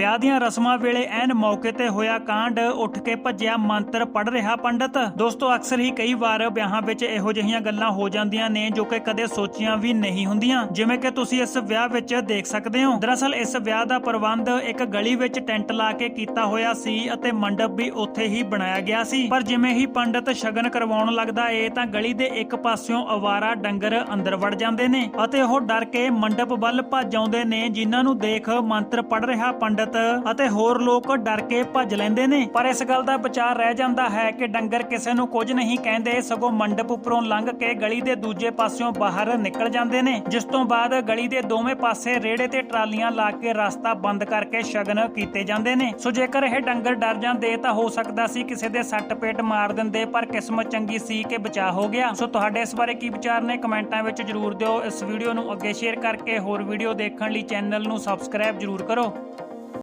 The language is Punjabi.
ਵਿਆਹ ਦੀਆਂ ਰਸਮਾਂ ਵੇਲੇ ਐਨ ਮੌਕੇ ਤੇ ਹੋਇਆ ਕਾਂਡ, ਉੱਠ ਕੇ ਭੱਜਿਆ ਮੰਤਰ ਪੜ ਰਿਹਾ ਪੰਡਤ। ਦੋਸਤੋ, ਅਕਸਰ ਹੀ ਕਈ ਵਾਰ ਵਿਆਹਾਂ ਵਿੱਚ ਇਹੋ ਜਿਹੀਆਂ ਗੱਲਾਂ ਹੋ ਜਾਂਦੀਆਂ ਨੇ ਜੋ ਕਿ ਕਦੇ ਸੋਚੀਆਂ ਵੀ ਨਹੀਂ ਹੁੰਦੀਆਂ। ਜਿਵੇਂ ਕਿ ਤੁਸੀਂ ਇਸ ਵਿਆਹ ਵਿੱਚ ਦੇਖ ਸਕਦੇ ਹੋ। ਦਰਅਸਲ, ਇਸ ਵਿਆਹ ਦਾ ਪ੍ਰਬੰਧ ਇੱਕ ਗਲੀ ਵਿੱਚ ਟੈਂਟ ਲਾ ਕੇ ਕੀਤਾ ਹੋਇਆ ਸੀ ਅਤੇ ਮੰਡਪ ਵੀ ਉੱਥੇ ਹੀ ਬਣਾਇਆ ਗਿਆ ਸੀ। ਪਰ ਜਿਵੇਂ ਹੀ ਪੰਡਤ ਸ਼ਗਨ ਕਰਵਾਉਣ ਲੱਗਦਾ ਏ, ਤਾਂ ਗਲੀ ਦੇ ਇੱਕ ਪਾਸਿਓਂ ਅਵਾਰਾ ਡੰਗਰ ਅੰਦਰ ਵੜ ਜਾਂਦੇ ਨੇ ਅਤੇ ਉਹ ਡਰ ਕੇ ਮੰਡਪ ਵੱਲ ਭੱਜ ਆਉਂਦੇ ਨੇ, ਜਿਨ੍ਹਾਂ ਨੂੰ ਦੇਖ ਮੰਤਰ ਪੜ ਰਿਹਾ ਪੰਡਤ ਅਤੇ ਹੋਰ ਲੋਕ ਡਰ ਕੇ ਭੱਜ ਲੈਂਦੇ ਨੇ। ਪਰ ਇਸ ਗੱਲ ਦਾ ਵਿਚਾਰ ਰਹਿ ਜਾਂਦਾ ਹੈ ਕਿ ਡੰਗਰ ਕਿਸੇ ਨੂੰ ਕੁਝ ਨਹੀਂ ਕਹਿੰਦੇ, ਸਗੋਂ ਮੰਡਪ ਉੱਪਰੋਂ ਲੰਘ ਕੇ ਗਲੀ ਦੇ ਦੂਜੇ ਪਾਸਿਓਂ ਬਾਹਰ ਨਿਕਲ ਜਾਂਦੇ ਨੇ, ਜਿਸ ਤੋਂ ਬਾਅਦ ਗਲੀ ਦੇ ਦੋਵੇਂ ਪਾਸੇ ਰੇੜੇ ਤੇ ਟਰਾਲੀਆਂ ਲਾ ਕੇ ਰਸਤਾ ਬੰਦ ਕਰਕੇ ਸ਼ਗਨ ਕੀਤੇ ਜਾਂਦੇ ਨੇ। ਸੋ ਜੇਕਰ ਇਹ ਡੰਗਰ ਡਰ ਜਾਂਦੇ, ਤਾਂ ਹੋ ਸਕਦਾ ਸੀ ਕਿਸੇ ਦੇ ਸੱਟ ਪੇਟ ਮਾਰ ਦਿੰਦੇ, ਪਰ ਕਿਸਮਤ ਚੰਗੀ ਸੀ ਕਿ ਬਚਾਅ ਹੋ ਗਿਆ। ਸੋ ਤੁਹਾਡੇ ਇਸ ਬਾਰੇ ਕੀ ਵਿਚਾਰ ਨੇ ਕਮੈਂਟਾਂ ਵਿੱਚ ਜਰੂਰ ਦਿਓ। ਇਸ ਵੀਡੀਓ ਨੂੰ ਅੱਗੇ ਸ਼ੇਅਰ ਕਰਕੇ ਹੋਰ ਵੀਡੀਓ ਦੇਖਣ ਲਈ ਚੈਨਲ ਨੂੰ ਸਬਸਕ੍ਰਾਈਬ ਜਰੂਰ ਕਰੋ।